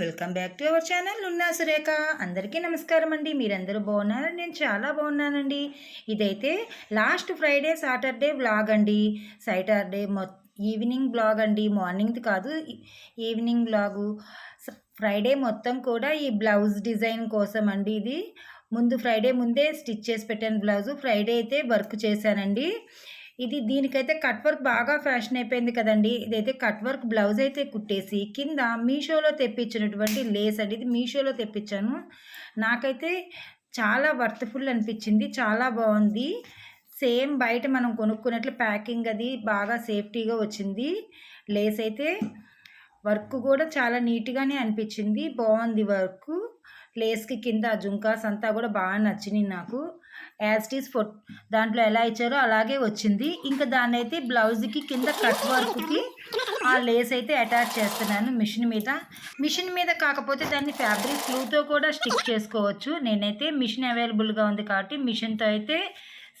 Welcome back to our channel ఉన్నా సురేఖ. అందరికీ నమస్కారం అండి. మీరందరూ బాగున్నారని నేను చాలా బాగున్నానండి. ఇదైతే లాస్ట్ ఫ్రైడే సాటర్డే వ్లాగ్ అండి. సాటర్డే మొ ఈవినింగ్ బ్లాగ్ అండి. మార్నింగ్ది కాదు ఈవినింగ్ బ్లాగు ఫ్రైడే మొత్తం కూడా ఈ బ్లౌజ్ డిజైన్ కోసం అండి ఇది. ముందు ఫ్రైడే ముందే స్టిచ్ చేసి పెట్టాను బ్లౌజు. ఫ్రైడే అయితే వర్క్ చేశానండి. ఇది దీనికైతే కట్ వర్క్ బాగా ఫ్యాషన్ అయిపోయింది కదండి. ఇదైతే కట్ వర్క్ బ్లౌజ్ అయితే కుట్టేసి కింద మీషోలో తెప్పించినటువంటి లేస్ అండి. ఇది మీషోలో తెప్పించాను. నాకైతే చాలా వర్త్ఫుల్ అనిపించింది. చాలా బాగుంది. సేమ్ బయట మనం కొనుక్కున్నట్లు ప్యాకింగ్ అది బాగా సేఫ్టీగా వచ్చింది. లేస్ అయితే వర్క్ కూడా చాలా నీట్గానే అనిపించింది. బాగుంది వర్క్. లేస్కి కింద జుంకాస్ అంతా కూడా బాగా నచ్చినాయి నాకు. యాజ్ టీస్ ఫో దాంట్లో ఎలా ఇచ్చారో అలాగే వచ్చింది. ఇంకా దాన్ని అయితే బ్లౌజ్కి కింద కట్ వర్క్కి ఆ లేస్ అయితే అటాచ్ చేస్తున్నాను మిషన్ మీద. మిషన్ మీద కాకపోతే దాన్ని ఫ్యాబ్రిక్ ఫ్లూతో కూడా స్టిక్ చేసుకోవచ్చు. నేనైతే మిషన్ అవైలబుల్గా ఉంది కాబట్టి మిషన్తో అయితే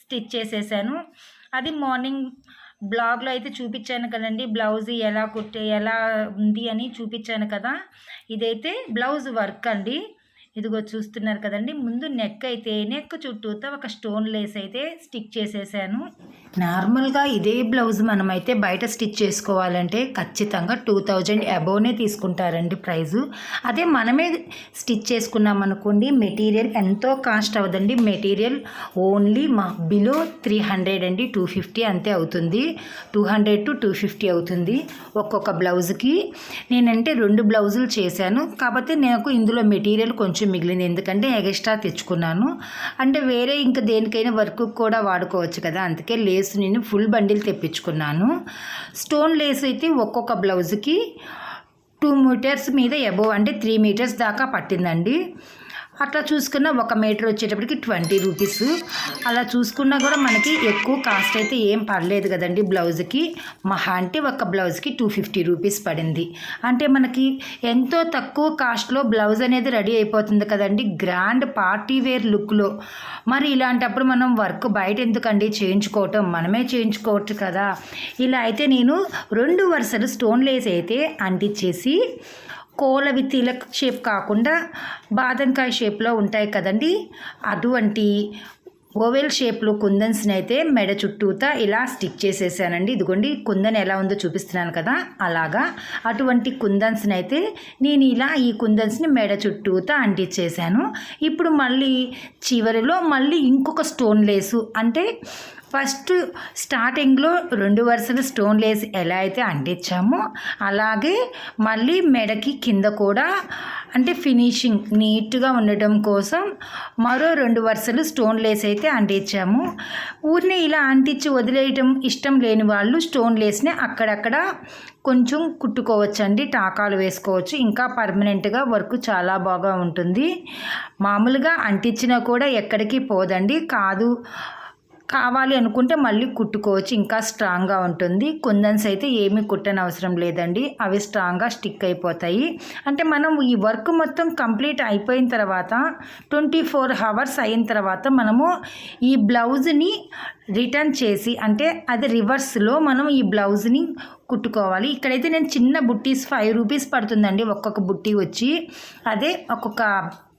స్టిచ్ చేసేసాను. అది మార్నింగ్ బ్లాగ్లో అయితే చూపించాను కదండి. బ్లౌజ్ ఎలా కుట్టే ఎలా ఉంది అని చూపించాను కదా. ఇదైతే బ్లౌజ్ వర్క్ అండి. ఇదిగో చూస్తున్నారు కదండి ముందు నెక్ అయితే నెక్ చుట్టూతో ఒక స్టోన్ లేస్ అయితే స్టిక్ చేసేసాను. నార్మల్గా ఇదే బ్లౌజ్ మనమైతే బయట స్టిచ్ చేసుకోవాలంటే ఖచ్చితంగా టూ థౌజండ్ అబోవ్నే తీసుకుంటారండి ప్రైజు. అదే మనమే స్టిచ్ చేసుకున్నాం అనుకోండి మెటీరియల్ ఎంతో కాస్ట్ అవ్వదండి. మెటీరియల్ ఓన్లీ మా బిలో త్రీ హండ్రెడ్ అండి టూ ఫిఫ్టీ అంతే అవుతుంది. Two hundred to two fifty అవుతుంది ఒక్కొక్క బ్లౌజ్కి. నేనంటే రెండు బ్లౌజులు చేశాను కాకపోతే నాకు ఇందులో మెటీరియల్ కొంచెం మిగిలింది. ఎందుకంటే ఎగస్ట్రా తెచ్చుకున్నాను. అంటే వేరే ఇంకా దేనికైనా వర్క్ కూడా వాడుకోవచ్చు కదా అందుకే లేదు లేస్ నేను ఫుల్ బండిల్ తెప్పించుకున్నాను. స్టోన్ లేస్ అయితే ఒక్కొక్క బ్లౌజ్కి టూ మీటర్స్ మీద ఎబో అంటే త్రీ మీటర్స్ దాకా పట్టిందండి. అట్లా చూసుకున్న ఒక మీటర్ వచ్చేటప్పటికి ట్వంటీ రూపీస్. అలా చూసుకున్నా కూడా మనకి ఎక్కువ కాస్ట్ అయితే ఏం పడలేదు కదండి బ్లౌజ్కి. మహా అంటే ఒక బ్లౌజ్కి టూ ఫిఫ్టీ రూపీస్ పడింది. అంటే మనకి ఎంతో తక్కువ కాస్ట్లో బ్లౌజ్ అనేది రెడీ అయిపోతుంది కదండి గ్రాండ్ పార్టీ వేర్ లుక్లో. మరి ఇలాంటప్పుడు మనం వర్క్ బయట ఎందుకండి చేయించుకోవటం? మనమే చేయించుకోవచ్చు కదా. ఇలా అయితే నేను రెండు వరుసలు స్టోన్ లేస్ అయితే అంటించేసి కోలవి తిలక్ షేప్ కాకుండా బాదంకాయ షేప్లో ఉంటాయి కదండి. అటువంటి ఓవెల్ షేప్లో కుందన్స్ని అయితే మెడ చుట్టూతా ఇలా స్టిక్ చేసేసానండి. ఇదిగోండి కుందన్ ఎలా ఉందో చూపిస్తున్నాను కదా అలాగా. అటువంటి కుందన్స్ని అయితే నేను ఇలా ఈ కుందన్స్ని మెడ చుట్టూతా అంటించేసాను ఇప్పుడు మళ్ళీ చివరిలో మళ్ళీ ఇంకొక స్టోన్ లేసు అంటే ఫస్ట్ స్టార్టింగ్లో రెండు వరుసలు స్టోన్ లేస్ ఎలా అయితే అంటించామో అలాగే మళ్ళీ మెడకి కింద కూడా అంటే ఫినిషింగ్ నీట్గా ఉండటం కోసం మరో రెండు వరుసలు స్టోన్ లేస్ అయితే అంటించాము. ఊరిని ఇలా అంటించి వదిలేయటం ఇష్టం లేని వాళ్ళు స్టోన్ లేస్ని అక్కడక్కడ కొంచెం కుట్టుకోవచ్చండి టాకాలు వేసుకోవచ్చు. ఇంకా పర్మనెంట్గా వర్క్ చాలా బాగా ఉంటుంది. మామూలుగా అంటించినా కూడా ఎక్కడికి పోదండి కాదు. కావాలి అనుకుంటే మళ్ళీ కుట్టుకోవచ్చు. ఇంకా స్ట్రాంగ్గా ఉంటుంది. కుందన్స్ అయితే ఏమీ కుట్టని అవసరం లేదండి. అవి స్ట్రాంగ్గా స్టిక్ అయిపోతాయి. అంటే మనం ఈ వర్క్ మొత్తం కంప్లీట్ అయిపోయిన తర్వాత ట్వంటీ ఫోర్ అవర్స్ అయిన తర్వాత మనము ఈ బ్లౌజ్ని రిటర్న్ చేసి అంటే అది రివర్స్లో మనం ఈ బ్లౌజ్ని కుట్టుకోవాలి. ఇక్కడైతే నేను చిన్న బుట్టీస్ ఫైవ్ రూపీస్ పడుతుందండి ఒక్కొక్క బుట్టి వచ్చి. అదే ఒక్కొక్క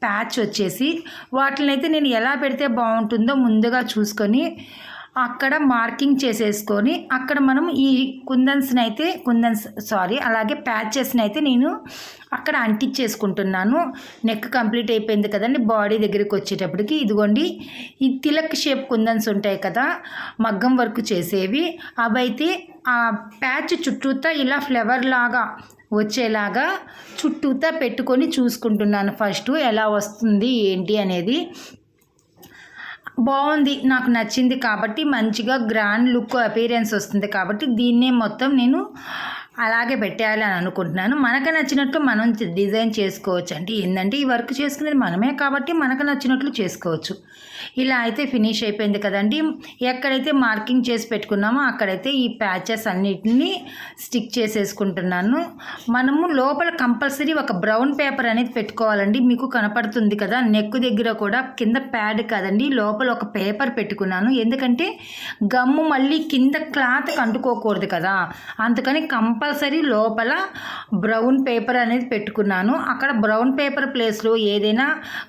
ప్యాచ్ వచ్చేసి వాటిని అయితే నేను ఎలా పెడితే బాగుంటుందో ముందుగా చూసుకొని అక్కడ మార్కింగ్ చేసేసుకొని అక్కడ మనం ఈ కుందన్స్ని అయితే కుందన్స్ సారీ అలాగే ప్యాచెస్ని అయితే నేను అక్కడ అంటించేసుకుంటున్నాను. నెక్ కంప్లీట్ అయిపోయింది కదండి బాడీ దగ్గరికి వచ్చేటప్పటికి. ఇదిగోండి ఈ తిలక్ షేప్ కుందన్స్ ఉంటాయి కదా మగ్గం వర్క్ చేసేవి. అవైతే ఆ ప్యాచ్ చుట్టూతా ఇలా ఫ్లవర్ లాగా వచ్చేలాగా చుట్టూతా పెట్టుకొని చూసుకుంటున్నాను. ఫస్ట్ ఎలా వస్తుంది ఏంటి అనేది. బాగుంది నాకు నచ్చింది కాబట్టి మంచిగా గ్రాండ్ లుక్ అపీరెన్స్ వస్తుంది కాబట్టి దీన్నే మొత్తం నేను అలాగే పెట్టేయాలి అని అనుకుంటున్నాను. మనకు నచ్చినట్లు మనం డిజైన్ చేసుకోవచ్చు. అంటే ఏంటంటే ఈ వర్క్ చేసుకునేది మనమే కాబట్టి మనకు నచ్చినట్లు చేసుకోవచ్చు. ఇలా అయితే ఫినిష్ అయిపోయింది కదండి. ఎక్కడైతే మార్కింగ్ చేసి పెట్టుకున్నామో అక్కడైతే ఈ ప్యాచెస్ అన్నిటిని స్టిక్ చేసేసుకుంటున్నాను. మనము లోపల కంపల్సరీ ఒక బ్రౌన్ పేపర్ అనేది పెట్టుకోవాలండి. మీకు కనపడుతుంది కదా నెక్ దగ్గర కూడా కింద ప్యాడ్ కాదండి. లోపల ఒక పేపర్ పెట్టుకున్నాను. ఎందుకంటే గమ్ము మళ్ళీ కింద క్లాత్ అంటుకోకూడదు కదా. అందుకని కంపల్సరీ కంపల్సరీ లోపల బ్రౌన్ పేపర్ అనేది పెట్టుకున్నాను. అక్కడ బ్రౌన్ పేపర్ ప్లేస్లో ఏదైనా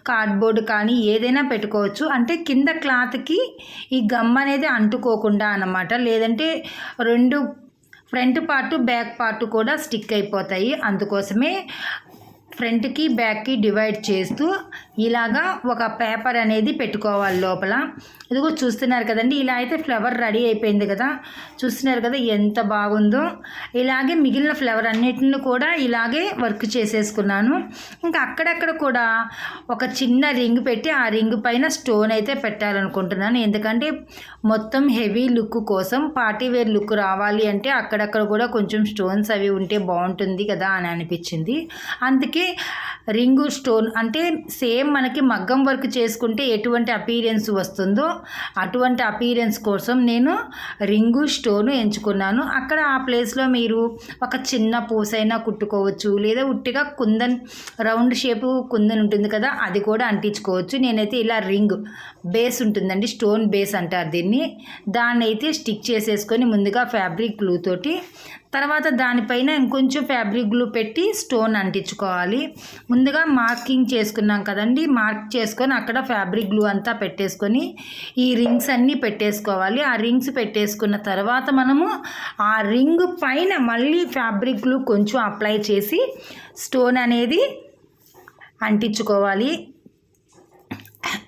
కార్డ్బోర్డ్ కానీ ఏదైనా పెట్టుకోవచ్చు. అంటే కింద క్లాత్కి ఈ గమ్ అనేది అంటుకోకుండా అన్నమాట. లేదంటే రెండు ఫ్రంట్ పార్ట్ బ్యాక్ పార్ట్ కూడా స్టిక్ అయిపోతాయి. అందుకోసమే ఫ్రంట్కి బ్యాక్కి డివైడ్ చేస్తూ ఇలాగా ఒక పేపర్ అనేది పెట్టుకోవాలి లోపల. ఇదిగో చూస్తున్నారు కదండి ఇలా అయితే ఫ్లవర్ రెడీ అయిపోయింది కదా. చూస్తున్నారు కదా ఎంత బాగుందో. ఇలాగే మిగిలిన ఫ్లవర్ అన్నిటిని కూడా ఇలాగే వర్క్ చేసేసుకున్నాను. ఇంకా అక్కడక్కడ కూడా ఒక చిన్న రింగ్ పెట్టి ఆ రింగ్ పైన స్టోన్ అయితే పెట్టాలనుకుంటున్నాను. ఎందుకంటే మొత్తం హెవీ లుక్ కోసం పార్టీ వేర్ లుక్ రావాలి అంటే అక్కడక్కడ కూడా కొంచెం స్టోన్స్ అవి ఉంటే బాగుంటుంది కదా అని అనిపించింది. అందుకే రింగు స్టోన్ అంటే సేమ్ మనకి మగ్గం వర్క్ చేసుకుంటే ఎటువంటి అపీరెన్స్ వస్తుందో అటువంటి అపీరెన్స్ కోసం నేను రింగు స్టోన్ ఎంచుకున్నాను. అక్కడ ఆ ప్లేస్లో మీరు ఒక చిన్న పూసైనా కుట్టుకోవచ్చు లేదా ఉట్టిగా కుందన్ రౌండ్ షేపు కుందన్ ఉంటుంది కదా అది కూడా అంటించుకోవచ్చు. నేనైతే ఇలా రింగ్ బేస్ ఉంటుందండి స్టోన్ బేస్ అంటారు దీన్ని. దాన్ని అయితే స్టిక్ చేసేసుకొని ముందుగా ఫ్యాబ్రిక్ గ్లూ తోటి తర్వాత దానిపైన ఇంకొంచెం ఫ్యాబ్రిక్ గ్లూ పెట్టి స్టోన్ అంటించుకోవాలి. ముందుగా మార్కింగ్ చేసుకున్నాం కదండి. మార్క్ చేసుకొని అక్కడ ఫ్యాబ్రిక్ గ్లూ అంతా పెట్టేసుకొని ఈ రింగ్స్ అన్నీ పెట్టేసుకోవాలి. ఆ రింగ్స్ పెట్టేసుకున్న తర్వాత మనము ఆ రింగ్ పైన మళ్ళీ ఫ్యాబ్రిక్ గ్లూ కొంచెం అప్లై చేసి స్టోన్ అనేది అంటించుకోవాలి.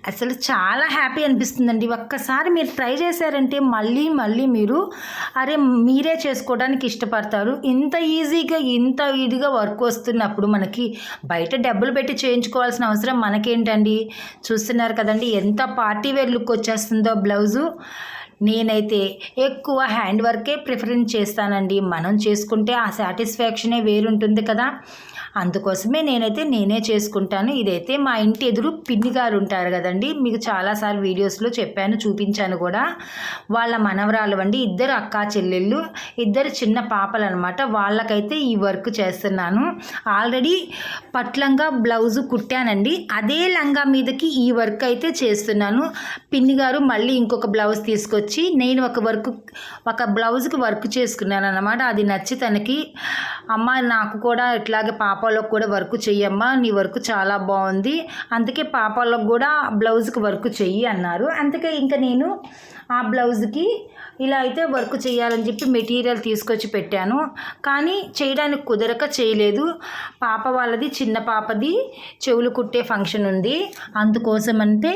అసలు చాలా హ్యాపీ అనిపిస్తుందండి. ఒక్కసారి మీరు ట్రై చేశారంటే మళ్ళీ మళ్ళీ మీరు అరే మీరే చేసుకోవడానికి ఇష్టపడతారు. ఇంత ఈజీగా ఇంత ఇదిగా వర్క్ వస్తున్నప్పుడు మనకి బయట డబ్బులు పెట్టి చేయించుకోవాల్సిన అవసరం మనకేంటండి? చూస్తున్నారు కదండి ఎంత పార్టీ వేర్ లుక్ వచ్చేస్తుందో బ్లౌజు. నేనైతే ఎక్కువ హ్యాండ్ వర్కే ప్రిఫరెన్స్ చేస్తానండి. మనం చేసుకుంటే ఆ సాటిస్ఫాక్షనే వేరుంటుంది కదా. అందుకోసమే నేనైతే నేనే చేసుకుంటాను. ఇదైతే మా ఇంటి ఎదురు పిన్ని గారు ఉంటారు కదండి. మీకు చాలాసార్లు వీడియోస్లో చెప్పాను చూపించాను కూడా. వాళ్ళ మనవరాలు అండి ఇద్దరు అక్కా చెల్లెళ్ళు ఇద్దరు చిన్న పాపలు అనమాట వాళ్ళకైతే ఈ వర్క్ చేస్తున్నాను. ఆల్రెడీ పట్లంగా బ్లౌజు కుట్టానండి. అదే లంగా మీదకి ఈ వర్క్ అయితే చేస్తున్నాను. పిన్ని గారు మళ్ళీ ఇంకొక బ్లౌజ్ తీసుకొచ్చి నేను ఒక వర్క్ ఒక బ్లౌజ్కి వర్క్ చేసుకున్నాను అనమాట అది నచ్చి తనకి అమ్మ నాకు కూడా ఇట్లాగే పాప పాపాలకు కూడా వర్క్ చెయ్యమ్మా నీ వర్క్ చాలా బాగుంది. అందుకే పాపాలకు కూడా బ్లౌజ్కి వర్క్ చెయ్యి అన్నారు. అందుకే ఇంకా నేను ఆ బ్లౌజ్కి ఇలా అయితే వర్క్ చేయాలని చెప్పి మెటీరియల్ తీసుకొచ్చి పెట్టాను. కానీ చేయడానికి కుదరక చేయలేదు. పాప వాళ్ళది చిన్న పాపది చెవులు కుట్టే ఫంక్షన్ ఉంది. అందుకోసం అంటే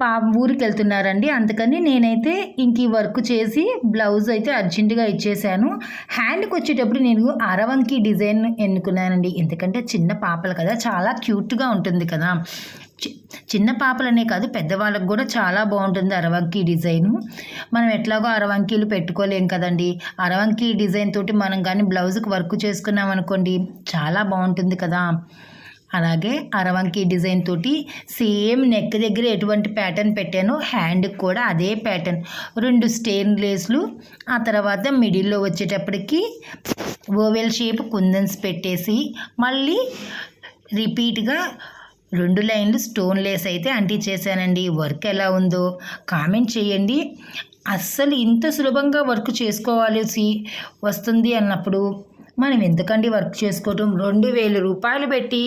పా ఊరికి వెళ్తున్నారండి అందుకని నేనైతే ఇంక ఈ వర్క్ చేసి బ్లౌజ్ అయితే అర్జెంటుగా ఇచ్చేసాను. హ్యాండ్కి వచ్చేటప్పుడు నేను అరవంకి డిజైన్ ఎన్నుకున్నానండి. ఎందుకంటే చిన్న పాపలు కదా చాలా క్యూట్గా ఉంటుంది కదా. చి- చిన్న పాపలనే కాదు పెద్దవాళ్ళకి కూడా చాలా బాగుంటుంది అరవంకి డిజైను. మనం ఎట్లాగో అరవంకీలు పెట్టుకోలేం కదండి. అరవంకి డిజైన్ తోటి మనం కానీ బ్లౌజ్కి వర్క్ చేసుకున్నాం అనుకోండి చాలా బాగుంటుంది కదా. అలాగే అరవంకి డిజైన్ తోటి సేమ్ నెక్ దగ్గర ఎటువంటి ప్యాటర్న్ పెట్టానో హ్యాండ్కి కూడా అదే ప్యాటర్న్. రెండు స్టెయిన్ లేస్లు ఆ తర్వాత మిడిల్లో వచ్చేటప్పటికి ఓవెల్ షేప్ కుందన్స్ పెట్టేసి మళ్ళీ రిపీట్గా రెండు లైన్లు స్టోన్ లేస్ అయితే చేశానండి. వర్క్ ఎలా ఉందో కామెంట్ చేయండి. అస్సలు ఇంత సులభంగా వర్క్ చేసుకోవాల్సి వస్తుంది అన్నప్పుడు మనం ఎందుకండి వర్క్ చేసుకోవటం? రెండు వేలు రూపాయలు పెట్టి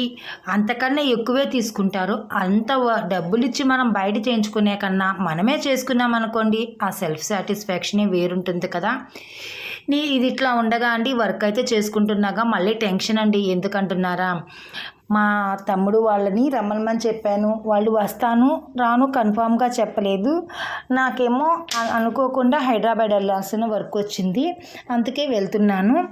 అంతకన్నా ఎక్కువే తీసుకుంటారు. అంత డబ్బులు ఇచ్చి మనం బయట చేయించుకునే కన్నా మనమే చేసుకున్నాం అనుకోండి ఆ సెల్ఫ్ సాటిస్ఫాక్షనే వేరుంటుంది కదా. నీ ఇది ఇట్లా ఉండగా అండి వర్క్ అయితే చేసుకుంటున్నాగా మళ్ళీ టెన్షన్ అండి ఎందుకంటున్నారా? మా తమ్ముడు వాళ్ళని రమ్మనమని చెప్పాను. వాళ్ళు వస్తాను రాను కన్ఫామ్గా చెప్పలేదు. నాకేమో అనుకోకుండా హైదరాబాద్ వెళ్ళాల్సిన వర్క్ వచ్చింది. అందుకే వెళ్తున్నాను.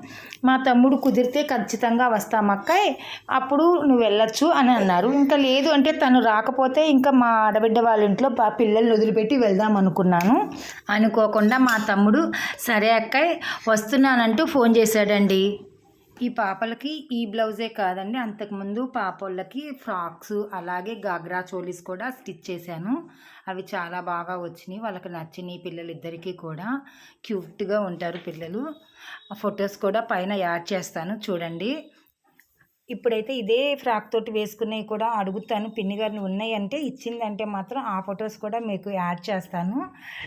మా తమ్ముడు కుదిరితే ఖచ్చితంగా వస్తామక్కాయ్ అప్పుడు నువ్వు వెళ్ళొచ్చు అని అన్నారు. ఇంకా లేదు అంటే తను రాకపోతే ఇంకా మా ఆడబిడ్డ వాళ్ళ ఇంట్లో పిల్లల్ని వదిలిపెట్టి వెళ్దాం అనుకున్నాను. అనుకోకుండా మా తమ్ముడు సరే అక్కయ్ వస్తున్నానంటూ ఫోన్ చేశాడండి. ఈ పాపలకి ఈ బ్లౌజే కాదండి. అంతకుముందు పాపోళ్ళకి ఫ్రాక్స్ అలాగే గాగ్రా చోలీస్ కూడా స్టిచ్ చేశాను. అవి చాలా బాగా వచ్చినాయి. వాళ్ళకి నచ్చినాయి పిల్లలిద్దరికీ కూడా క్యూట్గా ఉంటారు పిల్లలు. ఆ ఫొటోస్ కూడా పైన యాడ్ చేస్తాను చూడండి. ఇప్పుడైతే ఇదే ఫ్రాక్ తోటి వేసుకునేవి కూడా అడుగుతాను. పిన్ని గారిని ఉన్నాయంటే ఇచ్చిందంటే మాత్రం ఆ ఫొటోస్ కూడా మీకు యాడ్ చేస్తాను.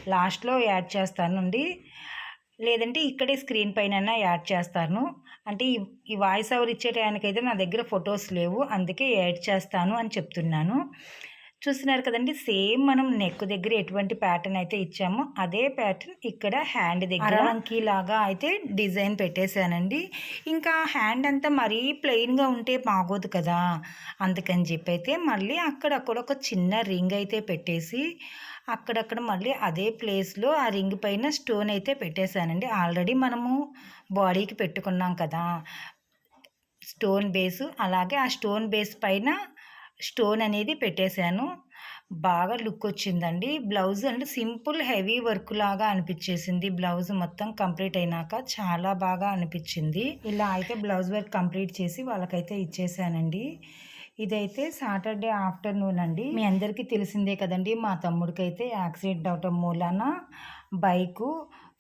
లాస్ట్లో యాడ్ చేస్తానండి. లేదంటే ఇక్కడే స్క్రీన్ పైన యాడ్ చేస్తాను. అంటే ఈ ఈ వాయిస్ ఓవర్ ఇచ్చే టైంకైతే నా దగ్గర ఫొటోస్ లేవు. అందుకే యాడ్ చేస్తాను అని చెప్తున్నాను. చూస్తున్నారు కదండి సేమ్ మనం నెక్ దగ్గర ఎటువంటి ప్యాటర్న్ అయితే ఇచ్చామో అదే ప్యాటర్న్ ఇక్కడ హ్యాండ్ దగ్గర అంకీ లాగా అయితే డిజైన్ పెట్టేశానండి. ఇంకా హ్యాండ్ అంతా మరీ ప్లెయిన్గా ఉంటే బాగోదు కదా. అందుకని చెప్పి అయితే మళ్ళీ అక్కడక్కడ ఒక చిన్న రింగ్ అయితే పెట్టేసి అక్కడక్కడ మళ్ళీ అదే ప్లేస్లో ఆ రింగ్ పైన స్టోన్ అయితే పెట్టేశానండి. ఆల్రెడీ మనము బాడీకి పెట్టుకున్నాం కదా. స్టోన్ బేసు అలాగే ఆ స్టోన్ బేస్ పైన స్టోన్ అనేది పెట్టేశాను. బాగా లుక్ వచ్చిందండి. Blouse and simple heavy work లాగా అనిపించేసింది. బ్లౌజ్ మొత్తం కంప్లీట్ అయినాక చాలా బాగా అనిపించింది. ఇలా అయితే బ్లౌజ్ వర్క్ కంప్లీట్ చేసి వాళ్ళకైతే ఇచ్చేసానండి ఇదైతే సాటర్డే ఆఫ్టర్నూన్ అండి. మీ అందరికీ తెలిసిందే కదండి మా తమ్ముడికైతే యాక్సిడెంట్ అవటం మూలాన బైకు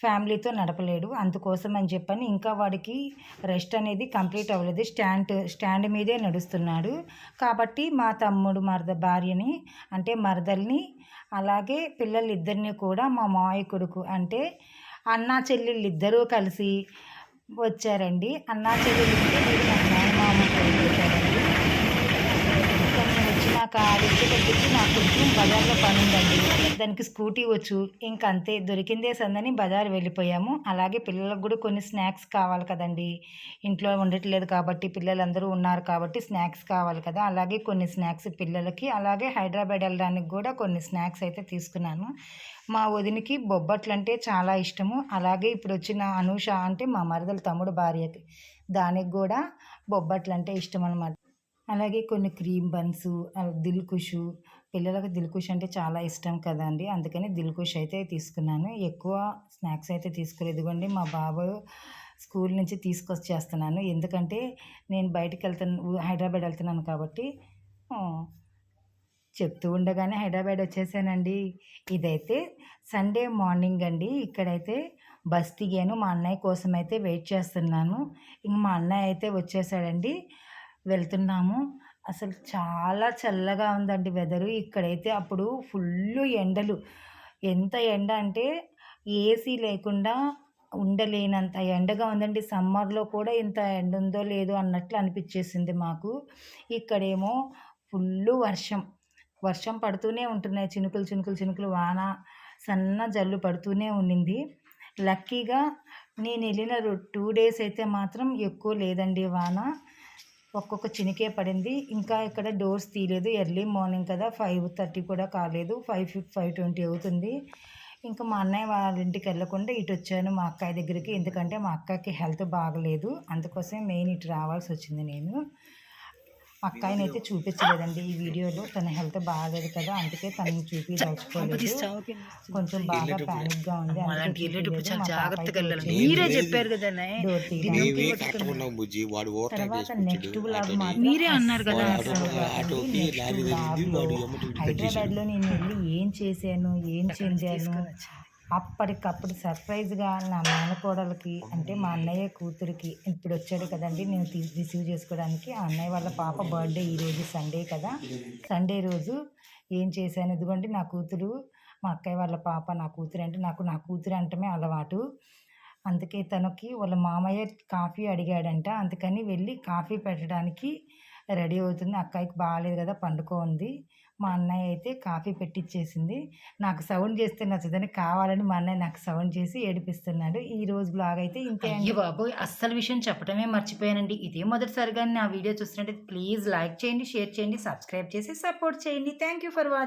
ఫ్యామిలీతో నడపలేడు. అందుకోసం అని చెప్పని ఇంకా వాడికి రెస్ట్ అనేది కంప్లీట్ అవ్వలేదు. స్టాండ్ స్టాండ్ మీదే నడుస్తున్నాడు. కాబట్టి మా తమ్ముడు మరద భార్యని అంటే మరదల్ని అలాగే పిల్లలిద్దరిని కూడా మా మావయ్య కొడుకు అంటే అన్నా చెల్లెళ్ళు ఇద్దరూ కలిసి వచ్చారండి. అన్నా చెల్లెలు మామ వచ్చారండి. నేను వచ్చినాక నాకు కొంచెం బజార్లో పని ఉందండి దానికి స్కూటీ వచ్చు ఇంక అంతే దొరికిందే సందని బజార్ వెళ్ళిపోయాము. అలాగే పిల్లలకు కూడా కొన్ని స్నాక్స్ కావాలి కదండి. ఇంట్లో ఉండట్లేదు కాబట్టి పిల్లలందరూ ఉన్నారు కాబట్టి స్నాక్స్ కావాలి కదా. అలాగే కొన్ని స్నాక్స్ పిల్లలకి అలాగే హైదరాబాద్ వెళ్ళడానికి కూడా కొన్ని స్నాక్స్ అయితే తీసుకున్నాను. మా వదినికి బొబ్బట్లు అంటే చాలా ఇష్టము. అలాగే ఇప్పుడు వచ్చిన అనూష అంటే మా మరదల తమ్ముడు భార్యకి. దానికి కూడా బొబ్బట్లు అంటే ఇష్టం అనమాట అలాగే కొన్ని క్రీమ్ బన్స్ దిల్కుషు పిల్లలకు దిల్కుష్ అంటే చాలా ఇష్టం కదండి. అందుకని దిల్కుష్ అయితే తీసుకున్నాను. ఎక్కువ స్నాక్స్ అయితే తీసుకోలేదు. ఇదిగోండి మా బాబు స్కూల్ నుంచి తీసుకొచ్చేస్తున్నాను. ఎందుకంటే నేను బయటకు వెళ్తాను హైదరాబాద్ వెళ్తున్నాను కాబట్టి చెప్తూ ఉండగానే హైదరాబాద్ వచ్చేసానండి. ఇదైతే సండే మార్నింగ్ అండి. ఇక్కడైతే బస్ దిగాను మా అన్నయ్య కోసం అయితే వెయిట్ చేస్తున్నాను. ఇంక మా అన్నయ్య అయితే వచ్చేసాడండి. వెళ్తున్నాము. అసలు చాలా చల్లగా ఉందండి వెదరు. ఇక్కడైతే అప్పుడు ఫుల్ ఎండలు. ఎంత ఎండ అంటే ఏసీ లేకుండా ఉండలేనంత ఎండగా ఉందండి. సమ్మర్లో కూడా ఇంత ఎండ ఉందో లేదో అన్నట్లు అనిపించేసింది మాకు. ఇక్కడేమో ఫుల్ వర్షం. వర్షం పడుతూనే ఉంటున్నాయి. చినుకులు చినుకులు చినుకులు వాన సన్న జల్లు పడుతూనే ఉండింది లక్కీగా నేను వెళ్ళిన టూ డేస్ అయితే మాత్రం ఎక్కువ లేదండి వాన. ఒక్కొక్క చినికే పడింది. ఇంకా ఇక్కడ డోర్స్ తీయలేదు. ఎర్లీ మార్నింగ్ కదా ఫైవ్ థర్టీ కూడా కాలేదు. ఫైవ్ ఫైవ్ ట్వంటీ అవుతుంది. ఇంకా మా అన్నయ్య వాళ్ళ ఇంటికి వెళ్ళకుండా ఇటు వచ్చాను మా అక్కయ్య దగ్గరికి. ఎందుకంటే మా అక్కకి హెల్త్ బాగలేదు. అందుకోసం మెయిన్ ఇటు రావాల్సి వచ్చింది నేను. అక్కాయిని అయితే చూపించలేదండి ఈ వీడియోలో. తన హెల్త్ బాగాలేదు కదా అందుకే తనని చూపించదలుచుకోలేదు కొంచెం బాగా ప్యానిక్గా ఉంది మీరే చెప్పారు కదా తర్వాత నెక్స్ట్ బ్లాగ్ మీరే అన్నారు కదా. హైదరాబాద్లో నేను వెళ్ళి ఏం చేశాను ఏం చెందాను అప్పటికప్పుడు సర్ప్రైజ్గా నా మేనకోడలకి అంటే మా అన్నయ్య కూతురికి ఇప్పుడు వచ్చాడు కదండి నేను రిసీవ్ చేసుకోవడానికి. ఆ అన్నయ్య వాళ్ళ పాప బర్త్డే ఈరోజు సండే కదా. సండే రోజు ఏం చేశాను? ఇదిగోండి నా కూతురు మా అక్కయ్య వాళ్ళ పాప నా కూతురు అంటే నాకు నా కూతురు అంటమే అలవాటు. అందుకే తనకి వాళ్ళ మామయ్య కాఫీ అడిగాడంట. అందుకని వెళ్ళి కాఫీ పెట్టడానికి రెడీ అవుతుంది. అక్కయ్యకి బాగాలేదు కదా పండుకో ఉంది. మా అన్నయ్య అయితే కాఫీ పెట్టిచ్చేసింది. నాకు సౌండ్ చేస్తే నచ్చదని కావాలని మా అన్నయ్య నాకు సౌండ్ చేసి ఏడిపిస్తున్నాడు. ఈ రోజు బ్లాగ్ అయితే ఇంతే అయ్యో బాబు అస్సలు విషయం చెప్పడమే మర్చిపోయానండి. ఇదే మొదటిసారిగా నా వీడియో చూస్తున్నట్టు ప్లీజ్ లైక్ చేయండి షేర్ చేయండి సబ్స్క్రైబ్ చేసి సపోర్ట్ చేయండి. Thank you for watching